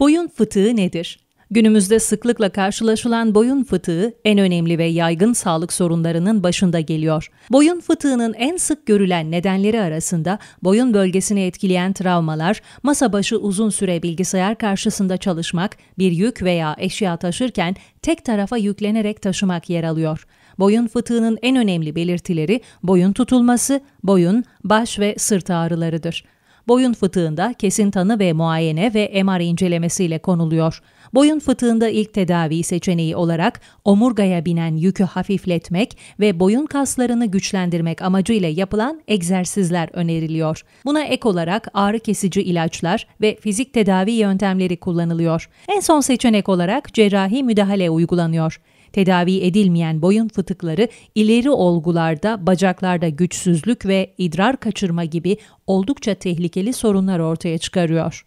Boyun fıtığı nedir? Günümüzde sıklıkla karşılaşılan boyun fıtığı en önemli ve yaygın sağlık sorunlarının başında geliyor. Boyun fıtığının en sık görülen nedenleri arasında boyun bölgesini etkileyen travmalar, masa başı uzun süre bilgisayar karşısında çalışmak, bir yük veya eşya taşırken tek tarafa yüklenerek taşımak yer alıyor. Boyun fıtığının en önemli belirtileri boyun tutulması, boyun, baş ve sırt ağrılarıdır. Boyun fıtığında kesin tanı ve muayene ve MR incelemesiyle konuluyor. Boyun fıtığında ilk tedavi seçeneği olarak omurgaya binen yükü hafifletmek ve boyun kaslarını güçlendirmek amacıyla yapılan egzersizler öneriliyor. Buna ek olarak ağrı kesici ilaçlar ve fizik tedavi yöntemleri kullanılıyor. En son seçenek olarak cerrahi müdahale uygulanıyor. Tedavi edilmeyen boyun fıtıkları ileri olgularda, bacaklarda güçsüzlük ve idrar kaçırma gibi oldukça tehlikeli sorunlar ortaya çıkarıyor.